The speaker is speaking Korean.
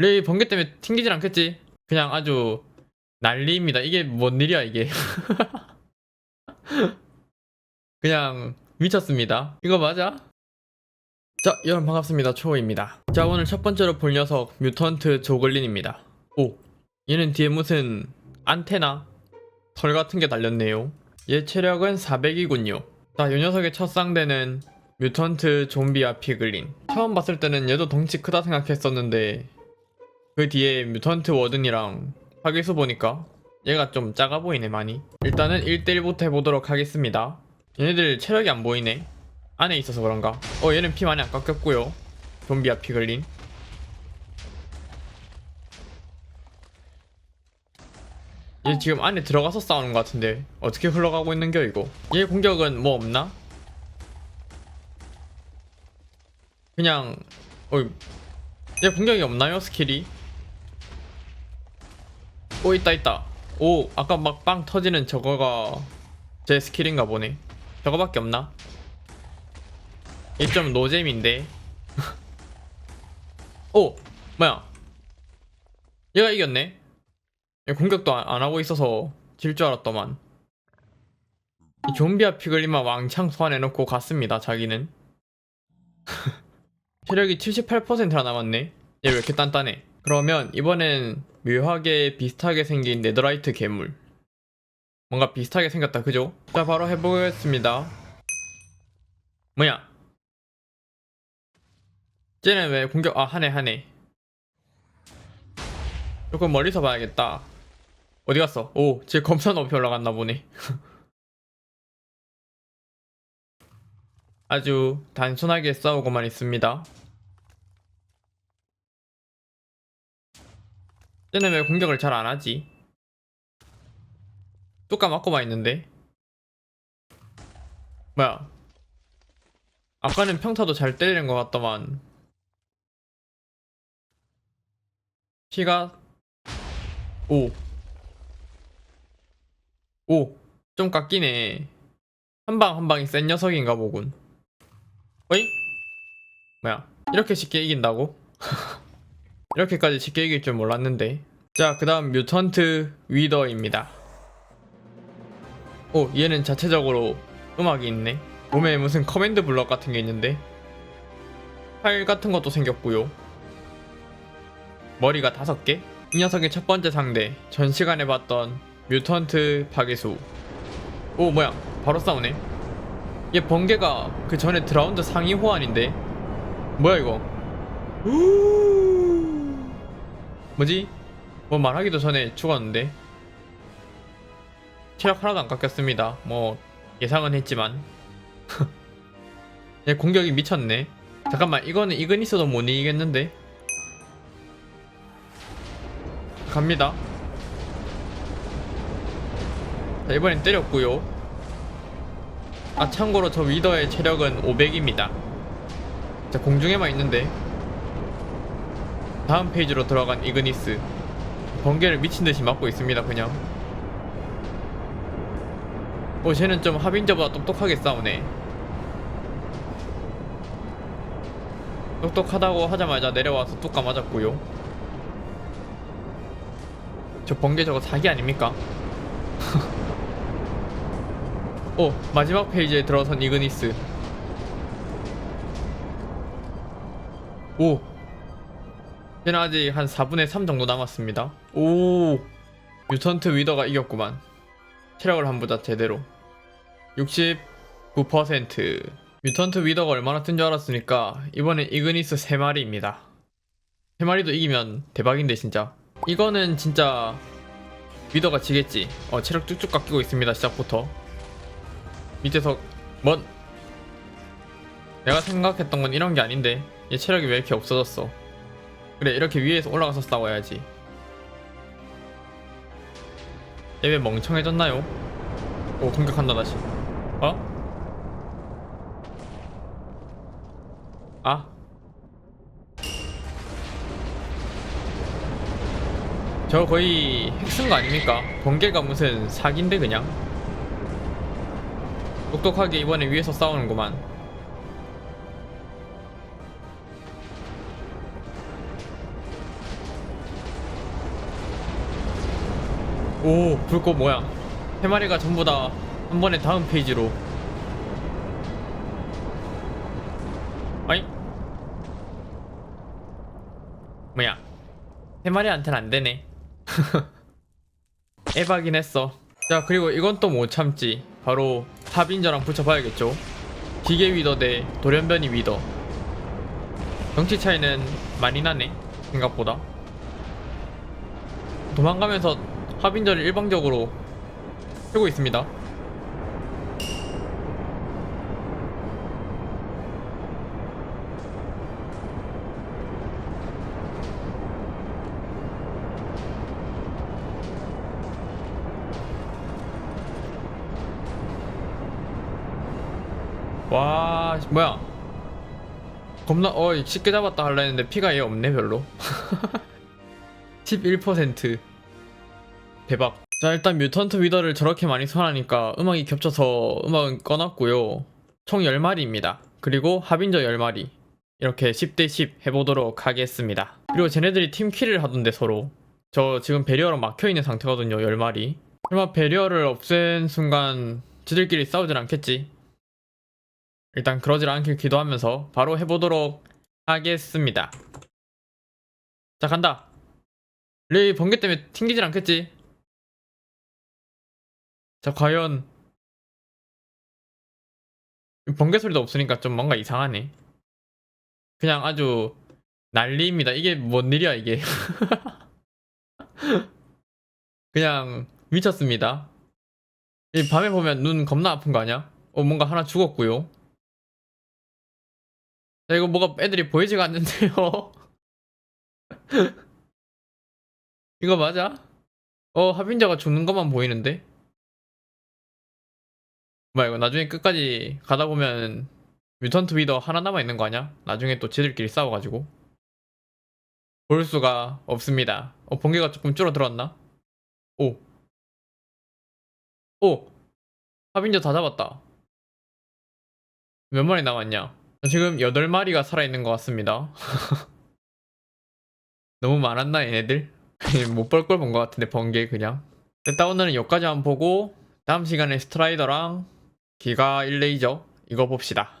레이 번개 때문에 튕기진 않겠지? 그냥 아주 난리입니다. 이게 뭔 일이야 이게? 그냥 미쳤습니다. 이거 맞아? 자, 여러분 반갑습니다. 초호입니다. 자, 오늘 첫 번째로 볼 녀석 뮤턴트 조글린입니다. 오, 얘는 뒤에 무슨 안테나 털 같은 게 달렸네요. 얘 체력은 400이군요. 자, 이 녀석의 첫 상대는 뮤턴트 좀비와 피글린. 처음 봤을 때는 얘도 덩치 크다 생각했었는데 그 뒤에 뮤턴트 워든이랑 파괴수 보니까 얘가 좀 작아 보이네 많이. 일단은 1대1부터 해보도록 하겠습니다. 얘네들 체력이 안 보이네. 안에 있어서 그런가? 어 얘는 피 많이 안 깎였고요. 좀비와 피글린. 얘 지금 안에 들어가서 싸우는 것 같은데 어떻게 흘러가고 있는겨 이거? 얘 공격은 뭐 없나? 그냥 어얘 공격이 없나요 스킬이? 오 있다 있다. 오 아까 막 빵 터지는 저거가 제 스킬인가 보네. 저거밖에 없나? 얘좀 노잼인데. 오 뭐야? 얘가 이겼네. 얘 공격도 안, 안 하고 있어서 질 줄 알았더만. 이 좀비와 피글리만 왕창 소환해놓고 갔습니다 자기는. 체력이 78%나 남았네. 얘 왜 이렇게 단단해 그러면 이번엔 묘하게 비슷하게 생긴 네더라이트 괴물 뭔가 비슷하게 생겼다 그죠? 자 바로 해보겠습니다 뭐야 쟤는 왜 공격 아 하네 하네 조금 멀리서 봐야겠다 어디 갔어? 오, 쟤 검사 높이 올라갔나 보네. 아주 단순하게 싸우고만 있습니다. 쟤는 왜 공격을 잘 안 하지? 뚜까 맞고만 있는데. 뭐야? 아까는 평타도 잘 때리는 것 같더만. 피가 오. 오, 좀 깎이네. 한 방 한 방이 센 녀석인가 보군. 어이? 뭐야? 이렇게 쉽게 이긴다고? 이렇게까지 쉽게 이길 줄 몰랐는데. 자, 그 다음 뮤턴트 위더입니다. 오, 얘는 자체적으로 음악이 있네. 몸에 무슨 커맨드 블럭 같은 게 있는데. 팔 같은 것도 생겼고요. 머리가 다섯 개? 이 녀석의 첫 번째 상대, 전 시간에 봤던 뮤턴트 파괴수. 오 뭐야? 바로 싸우네. 얘 번개가 그 전에 드라운드 상위 호환인데. 뭐야 이거? 뭐지? 뭐 말하기도 전에 죽었는데. 체력 하나도 안 깎였습니다. 뭐 예상은 했지만. 얘 공격이 미쳤네. 잠깐만 이거는 이건 있어도 못 이기겠는데. 갑니다. 자, 이번엔 때렸고요. 아 참고로 저 위더의 체력은 500입니다. 자 공중에만 있는데 다음 페이지로 들어간 이그니스. 번개를 미친듯이 맞고 있습니다 그냥. 오 쟤는 좀 하빈저보다 똑똑하게 싸우네. 똑똑하다고 하자마자 내려와서 뚝 까맞았고요. 저 번개 저거 사기 아닙니까? 오 마지막 페이지에 들어선 이그니스. 오 얘는 아직 한 4분의 3 정도 남았습니다. 오. 뮤턴트 위더가 이겼구만. 체력을 한번 보자 제대로. 69% 뮤턴트 위더가 얼마나 뜬 줄 알았으니까? 이번엔 이그니스 3마리입니다. 3마리도 이기면 대박인데 진짜. 이거는 진짜 위더가 지겠지. 어 체력 쭉쭉 깎이고 있습니다 시작부터. 밑에서 뭔 내가 생각했던 건 이런 게 아닌데 얘 체력이 왜 이렇게 없어졌어 그래 이렇게 위에서 올라가서 싸워야지 얘 왜 멍청해졌나요? 오 공격한다 다시 어? 아 저 거의 핵쓴 거 아닙니까? 번개가 무슨 사기인데 그냥 똑똑하게 이번에 위에서 싸우는구만 오 불꽃 모양 세 마리가 전부 다 한 번에 다음 페이지로. 어이 뭐야? 세 마리한테는 안 되네. 에바긴 했어. 자 그리고 이건 또 못 참지. 바로 합인저랑 붙여봐야겠죠. 기계 위더 대 돌연변이 위더. 정치 차이는 많이 나네 생각보다. 도망가면서 합인저를 일방적으로 펴고 있습니다. 와 뭐야? 겁나 어 쉽게 잡았다 할라 했는데 피가 얘 없네 별로. 11% 대박. 자 일단 뮤턴트 위더를 저렇게 많이 소환하니까 음악이 겹쳐서 음악은 꺼놨고요. 총 10마리입니다. 그리고 합인저 10마리. 이렇게 10대 10 해보도록 하겠습니다. 그리고 쟤네들이 팀킬을 하던데 서로. 저 지금 베리어로 막혀있는 상태거든요 10마리. 설마 베리어를 없앤 순간 지들끼리 싸우진 않겠지? 일단 그러질 않길 기도하면서 바로 해보도록 하겠습니다. 자 간다. 레이 번개 때문에 튕기질 않겠지? 자 과연 번개 소리도 없으니까 좀 뭔가 이상하네. 그냥 아주 난리입니다. 이게 뭔 일이야 이게? 그냥 미쳤습니다. 이 밤에 보면 눈 겁나 아픈 거 아니야? 어 뭔가 하나 죽었고요. 자, 이거 뭐가 애들이 보이지가 않는데요. 이거 맞아? 어, 합인자가 죽는 것만 보이는데? 뭐야, 이거 나중에 끝까지 가다 보면 뮤턴트 위더 하나 남아 있는 거 아니야? 나중에 또 지들끼리 싸워가지고. 볼 수가 없습니다. 어, 번개가 조금 줄어들었나? 오. 오! 합인자 다 잡았다. 몇 마리 남았냐? 지금 8마리가 살아있는 것 같습니다. 너무 많았나 얘네들? 못 볼 걸 본 것 같은데 번개 그냥. 일단 오늘은 여기까지만 보고 다음 시간에 스트라이더랑 기가 1레이저 이거 봅시다.